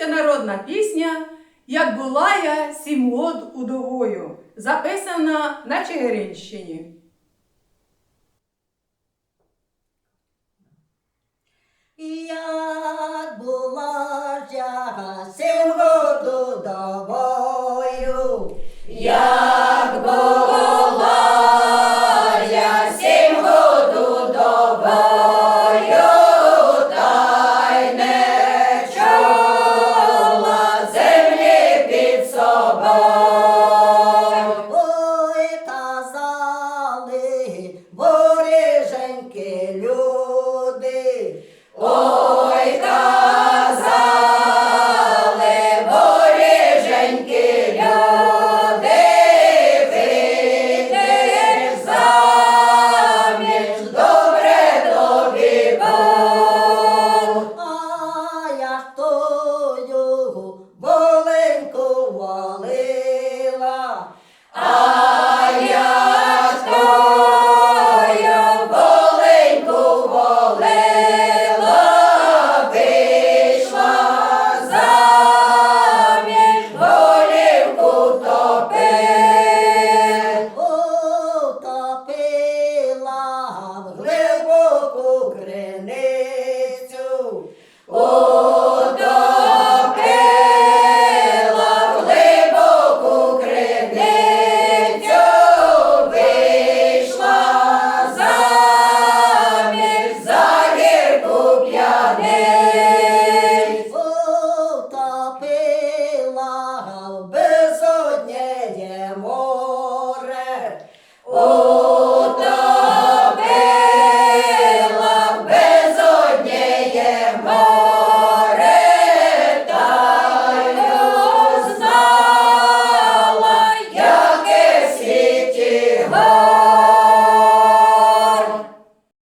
Українська народна пісня Як була я сім год удовою, записана на Чигиринщині. Як була я сім год удовою, я 오!